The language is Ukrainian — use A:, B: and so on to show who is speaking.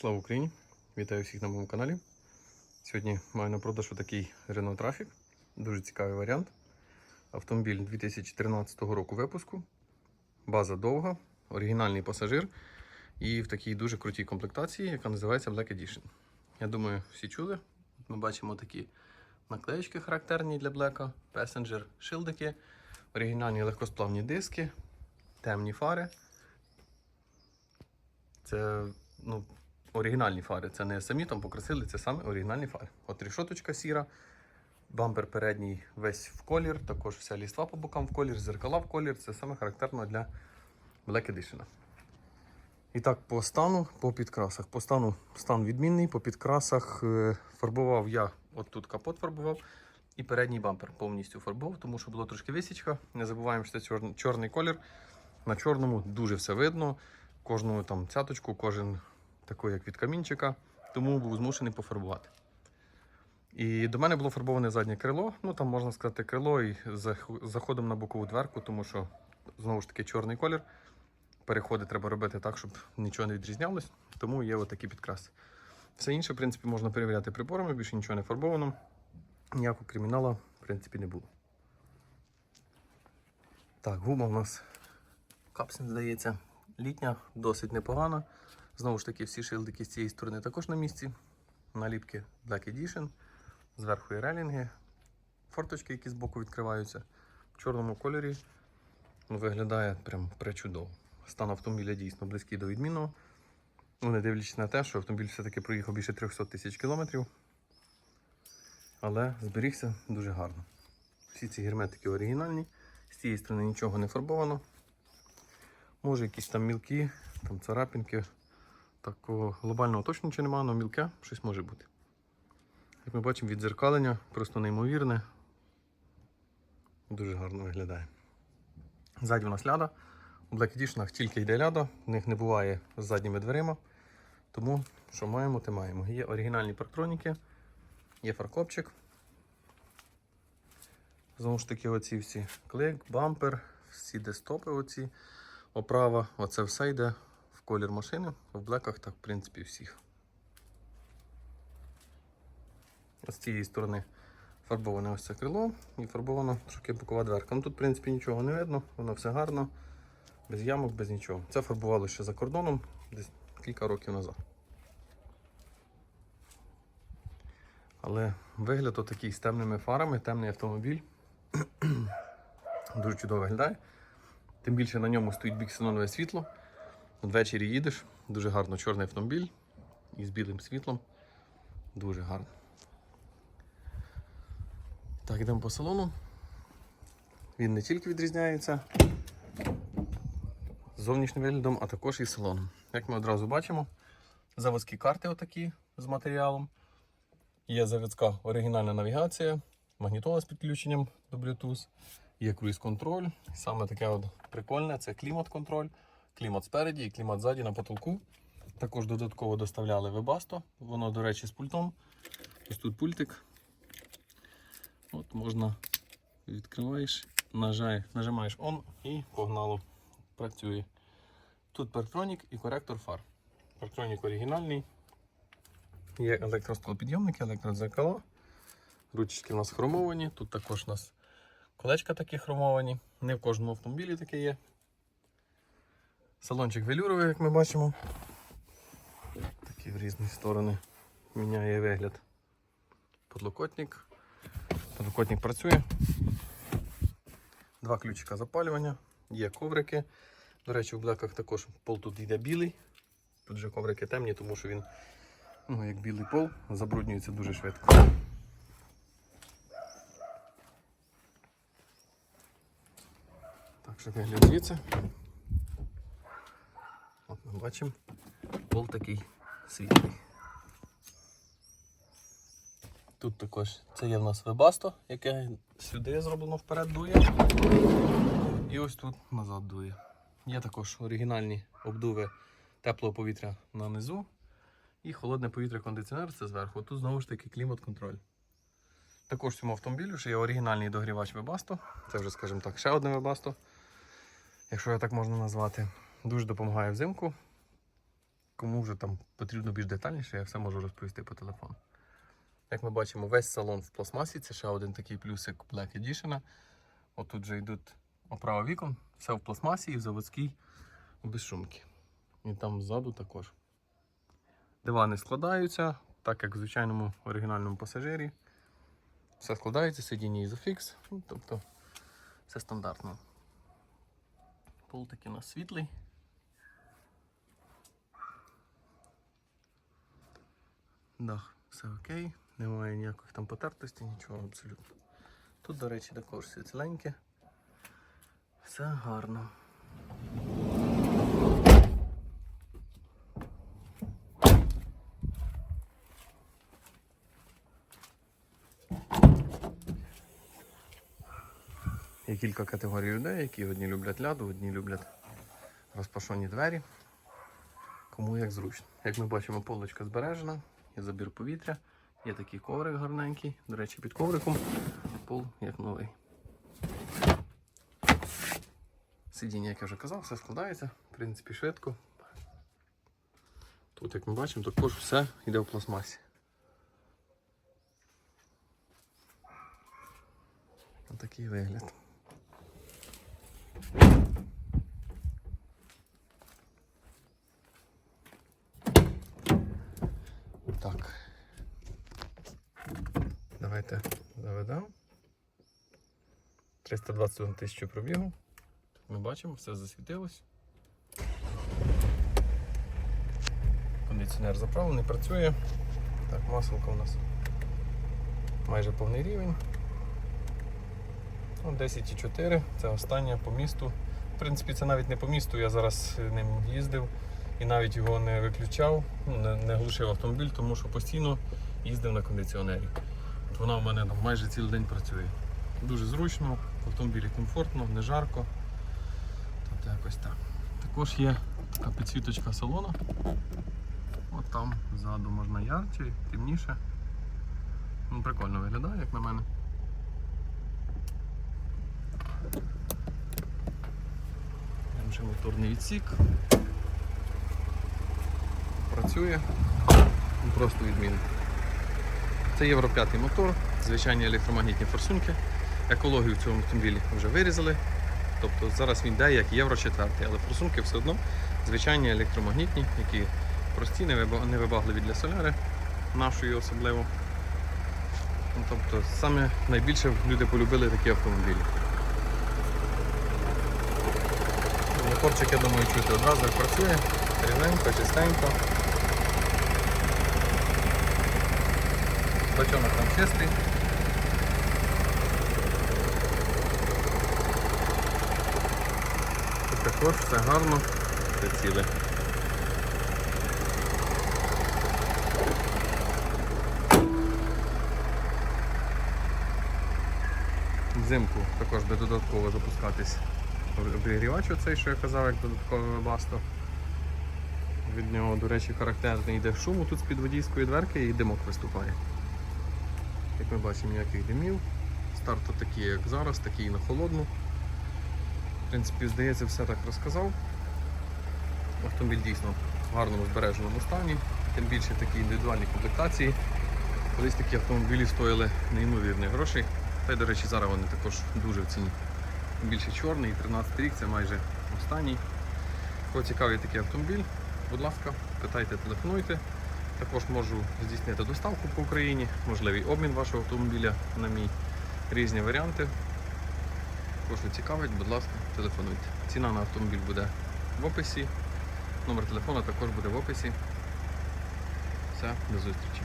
A: Слава Україні! Вітаю всіх на моєму каналі. Сьогодні маю на продаж такий Renault Trafic. Дуже цікавий варіант. Автомобіль 2013 року випуску. База довга, оригінальний пасажир і в такій дуже крутій комплектації, яка називається Black Edition. Я думаю, всі чули. Ми бачимо такі наклеєчки характерні для Black, Passenger, шилдики, оригінальні легкосплавні диски, темні фари. Це ну, оригінальні фари. Це не самі там покрасили, це саме оригінальні фари. От рішоточка сіра, бампер передній весь в колір, також вся ліства по бокам в колір, зеркала в колір. Це саме характерно для Black Edition. І так, по стану, по підкрасах. По стану стан відмінний, по підкрасах е, фарбував я, от тут капот фарбував, і передній бампер повністю фарбував, тому що було трошки висічка. Не забуваємо, що це чор- чорний колір. На чорному дуже все видно. Кожну там цяточку, кожен такий, як від камінчика, тому був змушений пофарбувати. І до мене було фарбоване заднє крило. Ну там можна сказати крило і заходом на бокову дверку, тому що знову ж таки чорний колір. Переходи треба робити так, щоб нічого не відрізнялось, тому є отакі підкраси. Все інше, в принципі, можна перевіряти приборами, більше нічого не фарбовано. Ніякого криміналу, в принципі, не було. Так, гума у нас капсин, здається, літня, досить непогана. Знову ж таки, всі шилдики з цієї сторони також на місці. Наліпки Black Edition, зверху є релінги, форточки, які збоку відкриваються. В чорному кольорі ну, виглядає прям пречудово. Стан автомобіля дійсно близький до відмінного. Ну, не дивлячись на те, що автомобіль все-таки проїхав більше 300 тисяч кілометрів. Але зберігся дуже гарно. Всі ці герметики оригінальні. З цієї сторони нічого не фарбовано. Може якісь там мілкі, там царапінки. Такого глобального нічого немає, але мілке щось може бути. Як ми бачимо, відзеркалення просто неймовірне. Дуже гарно виглядає. Ззаді у нас ляда. У Black Edition тільки йде ляда, в них не буває з задніми дверима. Тому що маємо, те маємо. Є оригінальні парктроніки, є фаркопчик. Знову ж таки, оці всі клик, бампер, всі десктопи, оці, оправа, оце все йде в колір машини. В блеках так, в принципі, всіх. З цієї сторони фарбоване ось це крило і фарбована трошки бокова дверка. Ну тут, в принципі, нічого не видно, воно все гарно, без ямок, без нічого. Це фарбувало ще за кордоном десь кілька років назад. Але вигляд отакий з темними фарами, темний автомобіль. Дуже чудово виглядає. Тим більше на ньому стоїть біксенонове світло. Ввечері їдеш, дуже гарно чорний автомобіль із білим світлом. Дуже гарно. Так, йдемо по салону. Він не тільки відрізняється зовнішнім виглядом, а також і салоном. Як ми одразу бачимо, заводські карти отакі з матеріалом. Є заводська оригінальна навігація, магнітола з підключенням до Bluetooth, є круїз-контроль. Саме таке от прикольне це клімат-контроль, клімат спереді і клімат ззаді на потолку. Також додатково доставляли Webasto, воно, до речі, з пультом. Ось тут пультик. От можна відкриваєш, нажай, нажимаєш on і погнало. Працює. Тут парктронік і коректор фар. Парктронік оригінальний. Є електростолпідйомники, електродзеркала. Ручки у нас хромовані. Тут також у нас колечка такі хромовані. Не в кожному автомобілі таке є. Салончик велюровий, як ми бачимо. Такий в різні сторони міняє вигляд. Подлокотник. Подлокотник працює. Два ключика запалювання, є коврики. До речі, в блеках також пол тут йде білий. Тут же коврики темні, тому що він, ну, як білий пол, забруднюється дуже швидко. Так що вигляд. Бачимо, пол такий світлий. Тут також це є в нас вебасто, яке сюди зроблено вперед дує. І ось тут назад дує. Є також оригінальні обдуви теплого повітря на низу. І холодне повітря кондиціонер це зверху. Тут знову ж таки клімат-контроль. Також в цьому автомобілю ще є оригінальний догрівач Webasto. Це вже, скажімо так, ще одне Webasto, якщо я так можна назвати. Дуже допомагає взимку. Кому вже там потрібно більш детальніше, я все можу розповісти по телефону. Як ми бачимо, весь салон в пластмасі, це ще один такий плюсик Black Edition. Отут вже йдуть оправа вікон, все в пластмасі і в заводській без. І там ззаду також. Дивани складаються, так як в звичайному оригінальному пасажирі. Все складається, сидіння ізофікс, ну, тобто все стандартно. Пол такий у нас світлий. Дах, все окей, немає ніяких там потертостей, нічого абсолютно. Тут, до речі, також все ціленьке. Все гарно. Є кілька категорій людей, які одні люблять ляду, одні люблять розпашені двері. Кому як зручно. Як ми бачимо, полочка збережена, забір повітря, є такий коврик гарненький. До речі, під ковриком пол як новий. Сидіння, як я вже казав, все складається, в принципі, швидко. Тут, як ми бачимо, також все йде в пластмасі. Отакий вигляд. 321 тисячу пробігу. Ми бачимо, все засвітилось. Кондиціонер заправлений, працює. Так, масло у нас майже повний рівень. Ну, 10,4, це останнє по місту. В принципі, це навіть не по місту, я зараз ним їздив і навіть його не виключав, ну, не, не глушив автомобіль, тому що постійно їздив на кондиціонері. От вона в мене там майже цілий день працює. Дуже зручно, в автомобілі комфортно, не жарко. Тобто якось так. Також є така підсвіточка салона. От там ззаду можна ярче, темніше. Ну, прикольно виглядає, як на мене. Інший моторний відсік. Працює. Ну, Просто відмінно. Це Євро 5 мотор, звичайні електромагнітні форсунки. Екологію в цьому автомобілі вже вирізали. Тобто зараз він йде як Євро 4, але форсунки все одно звичайні електромагнітні, які прості, невибагливі для соляри, нашої особливо. Ну, тобто саме найбільше люди полюбили такі автомобілі. Моторчик, я думаю, чути одразу як працює, рівненько, чистенько. Бачонок там чистий. Також все гарно, ціле. Взимку також буде додатково запускатись обігрівач оцей, що я казав, як додаткове басто. Від нього, до речі, характерний йде шум тут з-під водійської дверки і димок виступає. Як ми бачимо, ніяких димів. Старт такий, як зараз, такий на холодну. В принципі, здається, все так розказав. Автомобіль дійсно в гарному збереженому стані, тим більше такі індивідуальні комплектації. Колись такі автомобілі стоїли неймовірні гроші. Та й, до речі, зараз вони також дуже в ціні. Тим більше чорний, 13 рік, це майже останній. Кого цікавий такий автомобіль, будь ласка, питайте, телефонуйте. Також можу здійснити доставку по Україні, можливий обмін вашого автомобіля на мій. Різні варіанти. Кого цікавить, будь ласка, телефонуйте. Ціна на автомобіль буде в описі. Номер телефону також буде в описі. Все, до зустрічі.